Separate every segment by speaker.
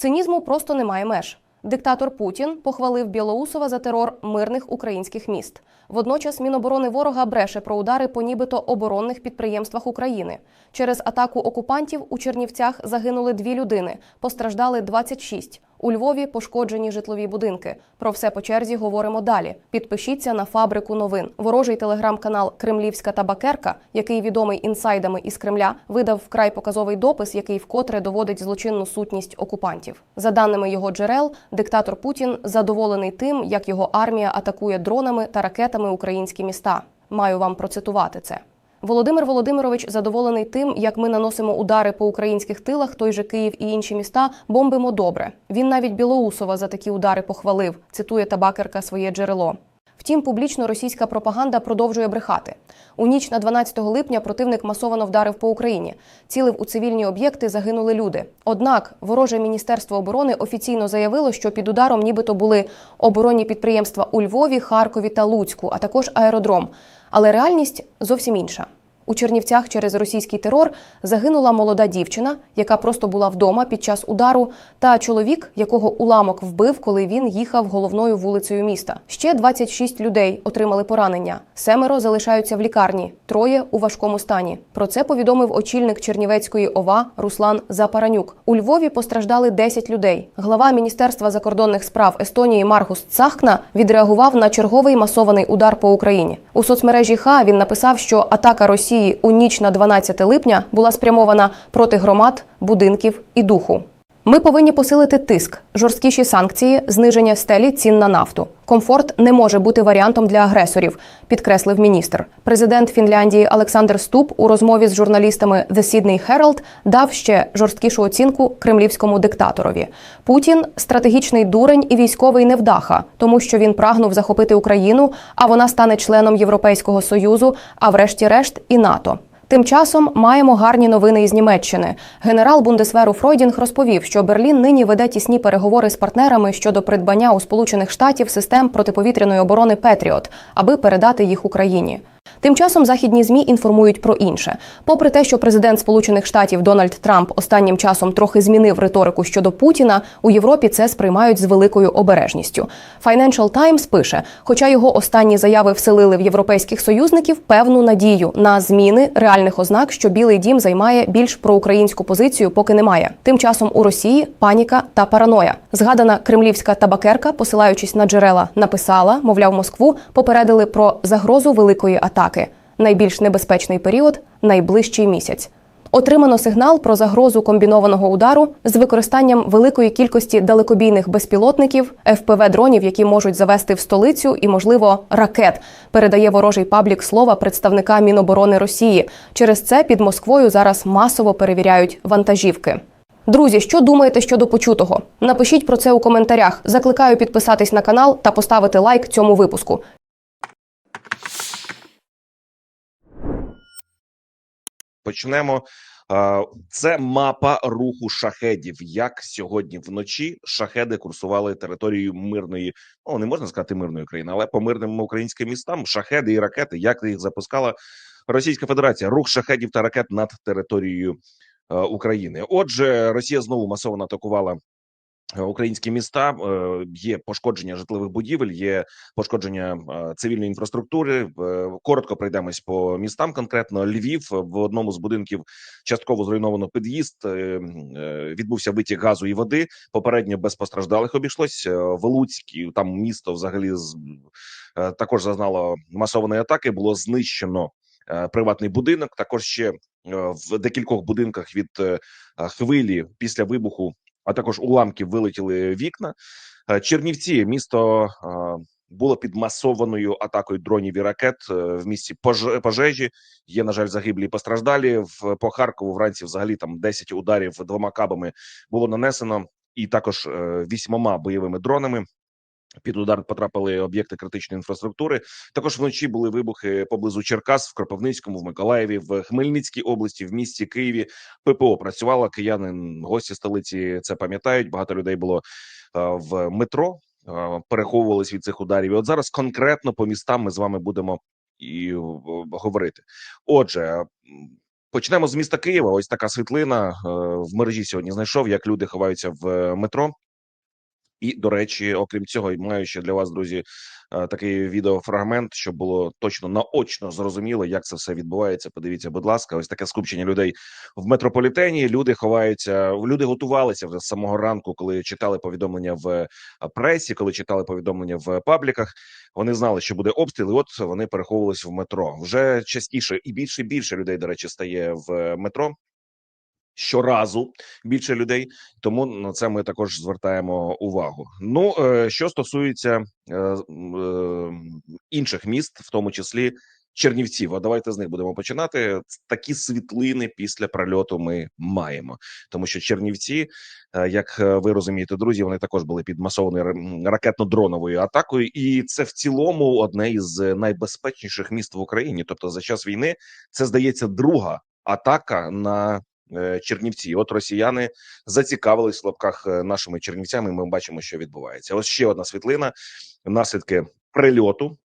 Speaker 1: Цинізму просто немає меж. Диктатор Путін похвалив Білоусова за терор мирних українських міст. Водночас Міноборони ворога бреше про удари по нібито оборонних підприємствах України. Через атаку окупантів у Чернівцях загинули дві людини, постраждали 26. У Львові пошкоджені житлові будинки. Про все по черзі говоримо далі. Підпишіться на фабрику новин. Ворожий телеграм-канал Кремлівська табакерка, який відомий інсайдами із Кремля, видав вкрай показовий допис, який вкотре доводить злочинну сутність окупантів. За даними його джерел, диктатор Путін задоволений тим, як його армія атакує дронами та ракетами українські міста. Маю вам процитувати це. Володимир Володимирович задоволений тим, як ми наносимо удари по українських тилах, той же Київ і інші міста бомбимо добре. Він навіть Білоусова за такі удари похвалив. Цитує табакерка своє джерело. Втім, публічно російська пропаганда продовжує брехати. У ніч на 12 липня противник масовано вдарив по Україні. Цілив у цивільні об'єкти, загинули люди. Однак вороже міністерство оборони офіційно заявило, що під ударом нібито були оборонні підприємства у Львові, Харкові та Луцьку, а також аеродром. Але реальність зовсім інша. У Чернівцях через російський терор загинула молода дівчина, яка просто була вдома під час удару, та чоловік, якого уламок вбив, коли він їхав головною вулицею міста. Ще 26 людей отримали поранення. Семеро залишаються в лікарні, троє у важкому стані. Про це повідомив очільник Чернівецької ОВА Руслан Запаранюк. У Львові постраждали 10 людей. Глава Міністерства закордонних справ Естонії Маргус Цахкна відреагував на черговий масований удар по Україні. У соцмережі Ха він написав, що атака Росії у ніч на 12 липня була спрямована проти громад, будинків і духу. Ми повинні посилити тиск, жорсткіші санкції, зниження стелі цін на нафту. Комфорт не може бути варіантом для агресорів, підкреслив міністр. Президент Фінляндії Олександр Ступ у розмові з журналістами The Sydney Herald дав ще жорсткішу оцінку кремлівському диктаторові. Путін стратегічний дурень і військовий невдаха, тому що він прагнув захопити Україну, а вона стане членом Європейського союзу, а врешті-решт і НАТО. Тим часом маємо гарні новини із Німеччини. Генерал Бундесверу Фройдінг розповів, що Берлін нині веде тісні переговори з партнерами щодо придбання у Сполучених Штатів систем протиповітряної оборони Петріот, аби передати їх Україні. Тим часом західні змі інформують про інше. Попри те, що президент Сполучених Штатів Дональд Трамп останнім часом трохи змінив риторику щодо Путіна, у Європі це сприймають з великою обережністю. Financial Times пише, хоча його останні заяви вселили в європейських союзників певну надію на зміни реальних ознак, що Білий Дім займає більш проукраїнську позицію, поки немає. Тим часом у Росії паніка та параноя. Згадана кремлівська табакерка, посилаючись на джерела, написала, мовляв, Москву попередили про загрозу великої атаки. Найбільш небезпечний період найближчий місяць. Отримано сигнал про загрозу комбінованого удару з використанням великої кількості далекобійних безпілотників, ФПВ дронів, які можуть завести в столицю, і, можливо, ракет. Передає ворожий паблік слова представника Міноборони Росії. Через це під Москвою зараз масово перевіряють вантажівки. Друзі, що думаєте щодо почутого? Напишіть про це у коментарях. Закликаю підписатись на канал та поставити лайк цьому випуску.
Speaker 2: Почнемо. Це мапа руху шахедів. Як сьогодні вночі шахеди курсували територією мирної, ну не можна сказати мирної країни, але по мирним українським містам шахеди і ракети. Як їх запускала Російська Федерація? Рух шахедів та ракет над територією е, України. Отже, Росія знову масово атакувала. Е, Українські міста е, є пошкодження житлових будівель, є пошкодження е, цивільної інфраструктури. Коротко пройдемось по містам. Конкретно Львів в одному з будинків частково зруйновано під'їзд. Відбувся витік газу і води. Попередньо без постраждалих обійшлось. В Луцькі там місто взагалі також зазнало масованої атаки. Було знищено приватний будинок. Також ще в декількох будинках від хвилі після вибуху а також уламків вилетіли вікна. Е, Чернівці місто е, було під масованою атакою дронів і ракет е, в місті пож- пожежі. Є на жаль загиблі і постраждалі. В по Харкову вранці взагалі там 10 ударів двома кабами було нанесено, і також вісьмома бойовими дронами. Під удар потрапили об'єкти критичної інфраструктури. Також вночі були вибухи поблизу Черкас, в Кропивницькому, в Миколаєві, в Хмельницькій області, в місті Києві. ППО працювала. Кияни, гості столиці це пам'ятають. Багато людей було е, в метро, е, переховувались від цих ударів. І от зараз конкретно по містам ми з вами будемо і е, говорити. Отже, Почнемо з міста Києва. Ось така світлина в мережі сьогодні знайшов, як люди ховаються в метро. І, до речі, окрім цього, маю ще для вас, друзі, е, такий відеофрагмент, щоб було точно наочно зрозуміло, як це все відбувається. Подивіться, будь ласка, ось таке скупчення людей в метрополітені. Люди ховаються, люди готувалися вже з самого ранку, коли читали повідомлення в е, пресі, коли читали повідомлення в пабліках. Вони знали, що буде обстріл. і От вони переховувалися в метро. Вже частіше і більше і більше людей, до речі, стає в метро. Щоразу більше людей, тому на це ми також звертаємо увагу. Ну е, що стосується е, е, інших міст, в тому числі Чернівців, а давайте з них будемо починати. Такі світлини після прольоту ми маємо, тому що Чернівці, як ви розумієте, друзі, вони також були під масованою ракетно-дроновою атакою, і це в цілому одне із найбезпечніших міст в Україні. Тобто, за час війни це здається друга атака на Чернівці. От росіяни зацікавились в лапках е, нашими чернівцями. Ми бачимо, що відбувається. Ось ще одна світлина. Наслідки прильоту.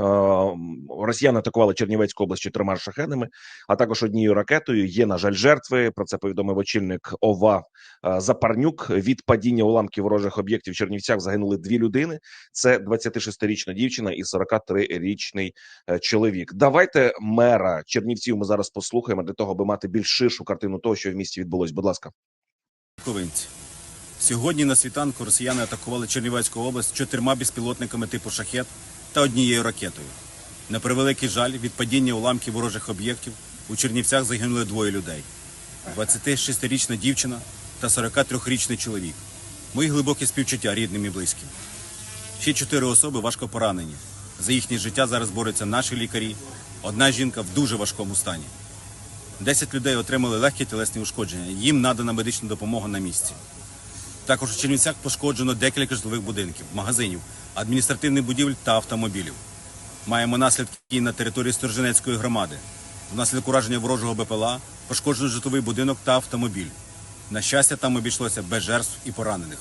Speaker 2: Е, Росіяни атакували Чернівецьку область чотирма шахедами, а також однією ракетою. Є на жаль жертви. Про це повідомив очільник ОВА е, Запарнюк. Від падіння уламків ворожих об'єктів в Чернівцях загинули дві людини. Це 26-річна дівчина і 43-річний е, чоловік. Давайте мера Чернівців. Ми зараз послухаємо для того, аби мати більш ширшу картину того, що в місті відбулось. Будь ласка.
Speaker 3: Ковинці. Сьогодні на світанку росіяни атакували Чернівецьку область чотирма безпілотниками типу шахет та однією ракетою. На превеликий жаль, від падіння уламків ворожих об'єктів у Чернівцях загинули двоє людей: 26-річна дівчина та 43-річний чоловік. Мої глибокі співчуття рідним і близьким. Ще чотири особи важко поранені. За їхнє життя зараз борються наші лікарі. Одна жінка в дуже важкому стані. 10 людей отримали легкі тілесні ушкодження. Їм надана медична допомога на місці. Також у Чернівцях пошкоджено декілька житлових будинків, магазинів, адміністративних будівель та автомобілів. Маємо наслідки на території Сторженецької громади. Внаслідок ураження ворожого БПЛА пошкоджено житловий будинок та автомобіль. На щастя, там обійшлося без жертв і поранених.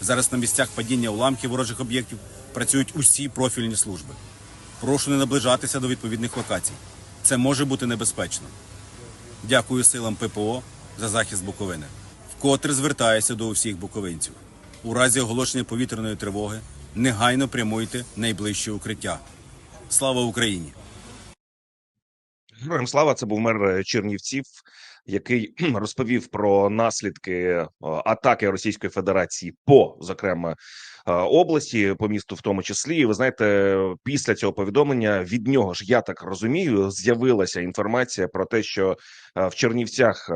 Speaker 3: Зараз на місцях падіння уламків ворожих об'єктів працюють усі профільні служби. Прошу не наближатися до відповідних локацій. Це може бути небезпечно. Дякую силам ППО за захист Буковини. Вкотре звертаюся до усіх буковинців. У разі оголошення повітряної тривоги негайно прямуйте найближче укриття. Слава Україні!
Speaker 2: Героям слава, це був мер е, Чернівців, який розповів про наслідки е, атаки Російської Федерації по зокрема е, області, по місту, в тому числі. І ви знаєте, після цього повідомлення від нього ж я так розумію, з'явилася інформація про те, що в Чернівцях.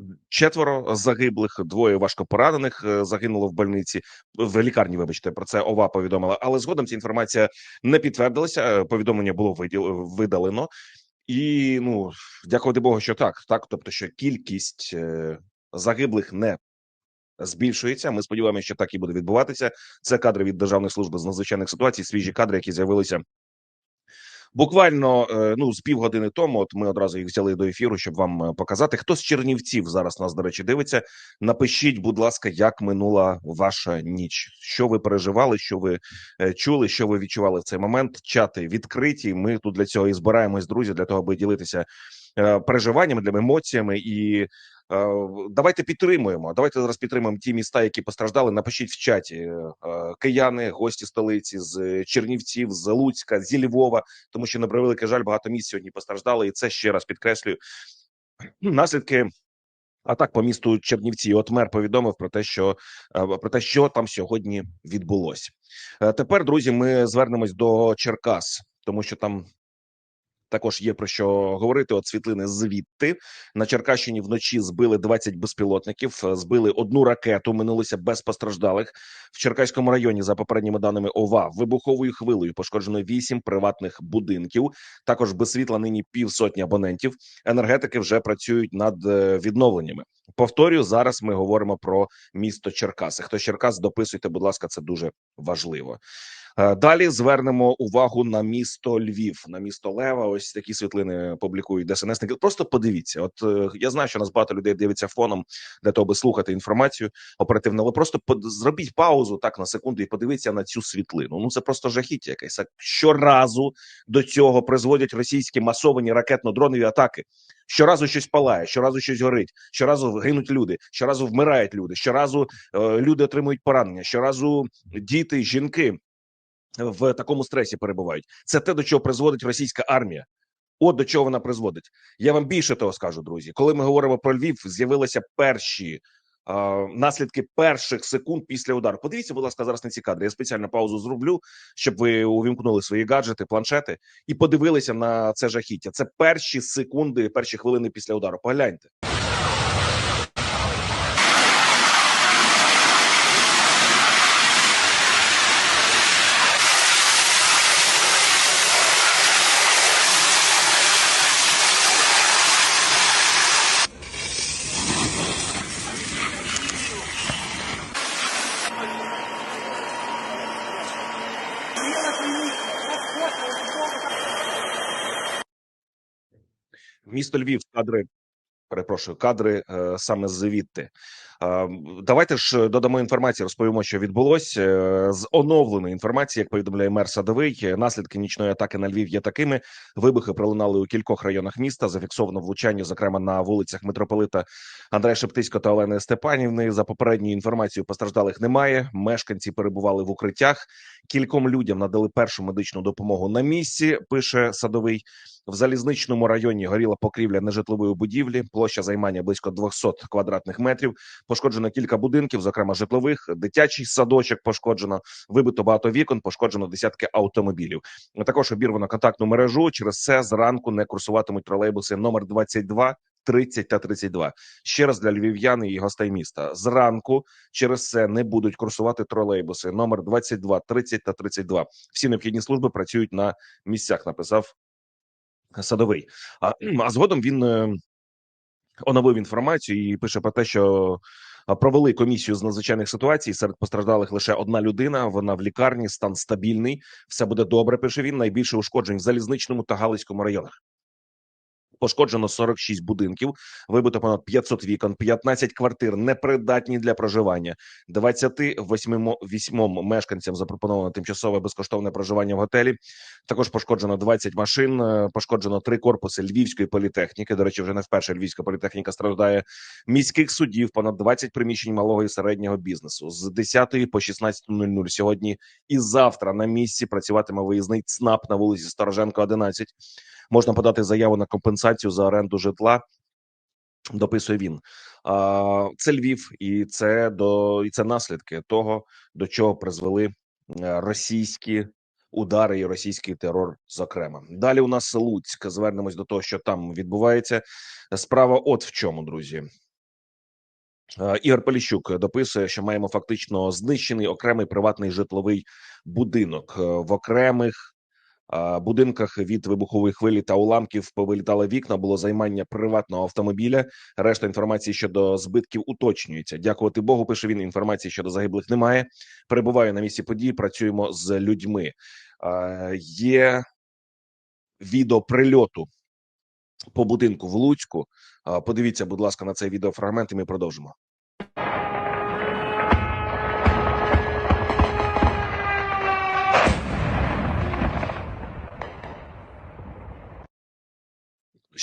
Speaker 2: Е, Четверо загиблих, двоє важкопоранених е, загинуло в больниці в лікарні. Вибачте, про це ОВА повідомила. Але згодом ця інформація не підтвердилася. е, Повідомлення було виділ- видалено, і ну дякувати Богу, що так. Так, тобто, що кількість е, загиблих не збільшується. Ми сподіваємося, що так і буде відбуватися. Це кадри від Державної служби з надзвичайних ситуацій, свіжі кадри, які з'явилися. Буквально е, ну з півгодини тому, от ми одразу їх взяли до ефіру, щоб вам е, показати. Хто з Чернівців зараз нас, до речі, дивиться. Напишіть, будь ласка, як минула ваша ніч. Що ви переживали, що ви е, чули, що ви відчували в цей момент. Чати відкриті. Ми тут для цього і збираємось, друзі, для того, аби ділитися переживаннями, для емоціями і. е, Давайте підтримуємо. Давайте зараз підтримуємо ті міста, які постраждали. Напишіть в чаті е, кияни, гості столиці з Чернівців, з Луцька, зі Львова, тому що на превеликий жаль багато місць сьогодні постраждали, і це ще раз підкреслюю наслідки. Атак по місту Чернівці. От мер повідомив про те, що е, про те, що там сьогодні відбулося. Е, Тепер, друзі, ми звернемось до Черкас, тому що там також є про що говорити. От світлини звідти на Черкащині вночі збили 20 безпілотників, е, збили одну ракету. Минулося без постраждалих в Черкаському районі. За попередніми даними ОВА, вибуховою хвилею пошкоджено 8 приватних будинків. Також без світла нині півсотні абонентів. Енергетики вже працюють над е, відновленнями. Повторюю, зараз ми говоримо про місто Черкаси. Хто Черкас дописуйте, будь ласка, це дуже важливо. Е, Далі звернемо увагу на місто Львів, на місто Лева. Ось такі світлини публікують ДСНСники. Просто подивіться. От е, я знаю, що нас багато людей дивиться фоном для того, аби слухати інформацію оперативно. Але просто зробіть паузу так на секунду і подивіться на цю світлину. Ну це просто жахіття якесь. Щоразу до цього призводять російські масовані ракетно-дронові атаки. Щоразу щось палає, щоразу щось горить, щоразу гинуть люди, щоразу вмирають люди, щоразу е, люди отримують поранення, щоразу діти, жінки в такому стресі перебувають. Це те, до чого призводить російська армія. От до чого вона призводить. Я вам більше того скажу, друзі. Коли ми говоримо про Львів, з'явилися перші е, наслідки перших секунд після удару. Подивіться, будь ласка, зараз на ці кадри. Я спеціально паузу зроблю, щоб ви увімкнули свої гаджети, планшети і подивилися на це жахіття. Це перші секунди, перші хвилини після удару. Погляньте. Місто Львів, кадри. Перепрошую, кадри е, саме звідти. Е, давайте ж додамо інформації, розповімо, що відбулось Е, з оновленої інформації, як повідомляє мер Садовий. е, Наслідки нічної атаки на Львів є такими: вибухи пролунали у кількох районах міста. Зафіксовано влучання, зокрема на вулицях митрополита Андрея Шептицького та Олени Степанівни. За попередньою інформацією, постраждалих немає. Мешканці перебували в укриттях. Кільком людям надали першу медичну допомогу на місці. Пише садовий. В залізничному районі горіла покрівля нежитлової будівлі. Площа займання близько 200 квадратних метрів. Пошкоджено кілька будинків, зокрема житлових, дитячий садочок пошкоджено, вибито багато вікон, пошкоджено десятки автомобілів. Також обірвано контактну мережу. Через це зранку не курсуватимуть тролейбуси номер 22, 30 та 32. Ще раз для львів'ян і гостей міста. Зранку через це не будуть курсувати тролейбуси номер 22, 30 та 32. Всі необхідні служби працюють на місцях. Написав садовий. А, а згодом він е, оновив інформацію і пише про те, що провели комісію з надзвичайних ситуацій. Серед постраждалих лише одна людина. Вона в лікарні, стан стабільний. Все буде добре. Пише він. Найбільше ушкоджень в залізничному та галицькому районах. Пошкоджено 46 будинків, вибито понад 500 вікон, 15 квартир непридатні для проживання. 28 вісьмом мешканцям запропоновано тимчасове безкоштовне проживання в готелі. Також пошкоджено 20 машин, е, пошкоджено три корпуси львівської політехніки. До речі, вже не вперше львівська політехніка страждає. Міських судів, понад 20 приміщень малого і середнього бізнесу з 10 по 16.00 сьогодні і завтра на місці працюватиме виїзний ЦНАП на вулиці Стороженко, 11. Можна подати заяву на компенсацію за оренду житла. Дописує він. Це Львів, і це до і це наслідки того, до чого призвели е, російські удари і російський терор. Зокрема, далі у нас Луцьк. Звернемось до того, що там відбувається. Справа, от в чому, друзі. Е, Ігор Поліщук дописує, що маємо фактично знищений окремий приватний житловий будинок Е, в окремих будинках від вибухової хвилі та уламків повилітали вікна. Було займання приватного автомобіля. Решта інформації щодо збитків уточнюється. Дякувати Богу. Пише він. Інформації щодо загиблих немає. Перебуваю на місці події. Працюємо з людьми. Є відео прильоту по будинку в Луцьку. Подивіться, будь ласка, на цей відеофрагмент, і ми продовжимо.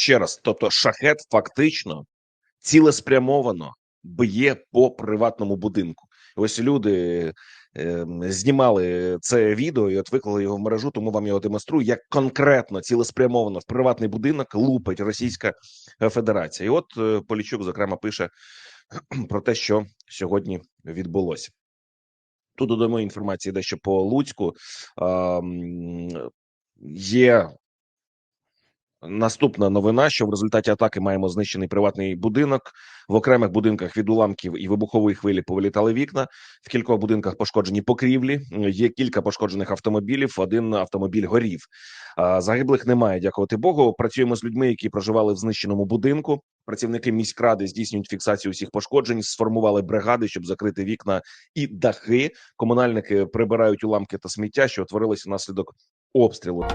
Speaker 2: Ще раз, тобто шахет фактично цілеспрямовано б'є по приватному будинку. Ось люди е, знімали це відео і от виклали його в мережу, тому вам його демонструю, як конкретно цілеспрямовано в приватний будинок лупить Російська е, Федерація. І от е, Полічук, зокрема, пише про те, що сьогодні відбулося. Тут додамо інформації дещо по Луцьку. М, є Наступна новина, що в результаті атаки маємо знищений приватний будинок. В окремих будинках від уламків і вибухової хвилі повилітали вікна. В кількох будинках пошкоджені покрівлі. Є кілька пошкоджених автомобілів. Один автомобіль горів. Загиблих немає. Дякувати Богу. Працюємо з людьми, які проживали в знищеному будинку. Працівники міськради здійснюють фіксацію усіх пошкоджень. Сформували бригади, щоб закрити вікна і дахи. Комунальники прибирають уламки та сміття, що утворилися внаслідок обстрілу.